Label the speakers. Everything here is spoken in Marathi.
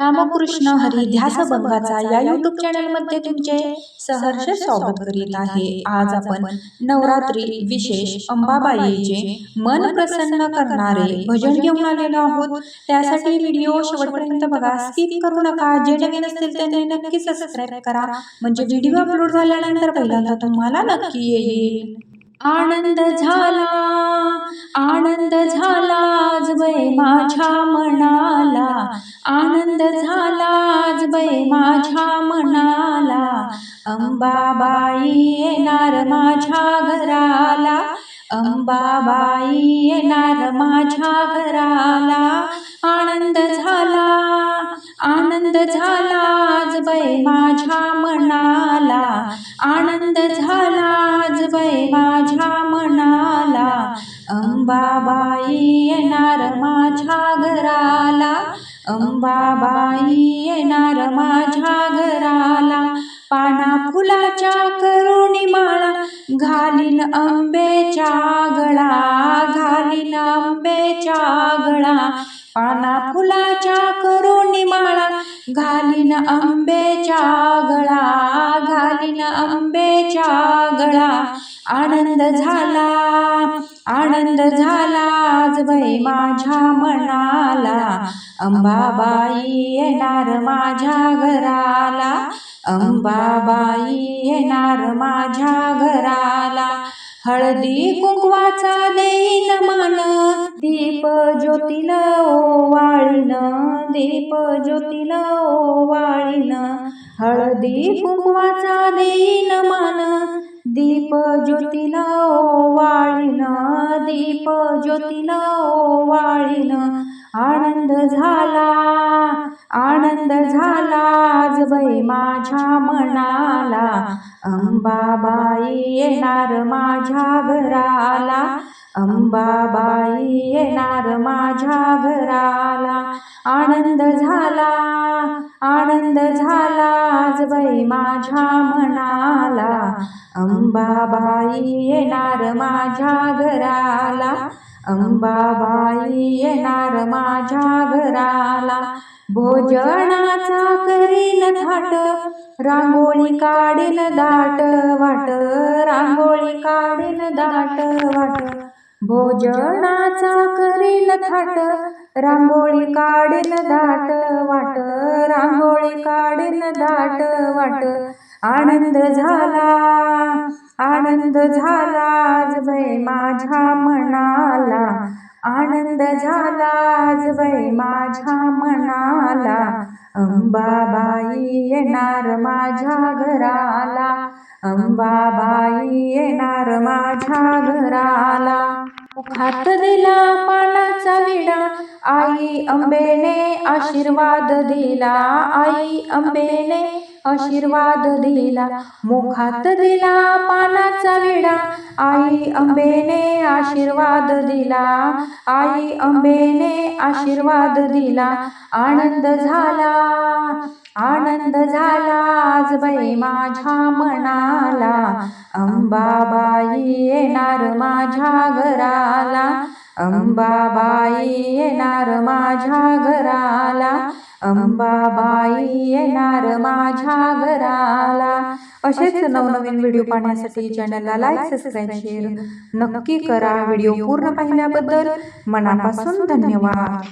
Speaker 1: रामकृष्ण हरी ध्यास बंगाचा या युट्यूब चॅनलमध्ये तुमचे सहर्ष स्वागत करीत आहे. आज आपण नवरात्री विशेष अंबाबाईचे मन प्रसन्न करणारे भजन घेऊन आलेलो आहोत. त्यासाठी व्हिडिओ शेवटपर्यंत बघा. स्किप करू नका. जे नवीन असतील त्यांनी नक्की सबस्क्राईब करा. म्हणजे व्हिडिओ अपलोड झाल्यानंतर पहिल्यांदा तुम्हाला नक्की येईल. आनंद झाला. आनंद झाला. बै माझ्या मनाला. आनंद झाला आज बै माझ्या मनाला. अंबाबाई येणार माझ्या घराला. अंबाबाई येणार माझ्या घराला. आनंद झाला आनंद झाला आज बै माझ्या मनाला. आनंद झाला आज बै माझ्या अंबाबाई येणार माझ्या घराला. अंबाबाई येणार माझ्या घराला. पाना फुलाच्या करुणी माळा घालीन आंबेच्या गळा घालीन आंबेच्या गळा. पाना फुलाच्या करुणी माळा घालीन आंबेच्या गळा. आंबेच्या गळा आनंद झाला. आनंद झाला आज बाई माझ्या मनाला. अंबाबाई येणार माझ्या घराला. अंबाबाई येणार माझ्या घराला. हळदी कुंकवाचा देईन मान दीप ज्योतीला ओवाळीन दीप ज्योतीला ओवाळीन हळदी कुंकवाचा देईन मान दीप ज्योतीला ओवाळीन दीप ज्योतीला ओवाळीन. आनंद झाला आनंद झाला आज बैमा माझ्या मनाला अंबाबाई येणार माझ्या घराला. अंबाबाई येणार माझ्या घराला. आनंद झाला आनंद झाला आज बाई माझ्या मनाला. अंबाबाई येणार माझ्या घराला. अंबाबाई येणार माझ्या घराला. भोजनाचा करीन थाट रांगोळी काढीन दाट वाट रांगोळी काढीन दाट वाट. भोजनाचा करीन थाट रांगोळी काढीन दाट वाट रांगोळी काढेन दाट वाट. आनंद झाला आनंद झाला आज माझ्या मनाला. आनंद झाला आज माझ्या मनाला. अंबाबाई येणार माझ्या घराला. अंबाबाई येणार माझ्या घराला. मुखात दिला पानाचा विडा. आई अंबेने आशीर्वाद दिला. आई अंबेने आशीर्वाद दिला. मुखात दिला पानाचा विडा. आई अंबेने आशीर्वाद दिला. आई अंबेने आशीर्वाद दिला. आनंद झाला. आनंद झाला. आज बाई माझ्या मनाला. अंबाबाई येणार माझ्या घराला. अंबाबाई येणार माझ्या घराला. अंबाबाई येणार माझ्या घराला. असेच नवनवीन व्हिडिओ पाहण्यासाठी चॅनलला लाईक सबस्क्राईब शेअर नक्की करा व्हिडिओ पूर्ण पाहिल्याबद्दल मनापासून धन्यवाद.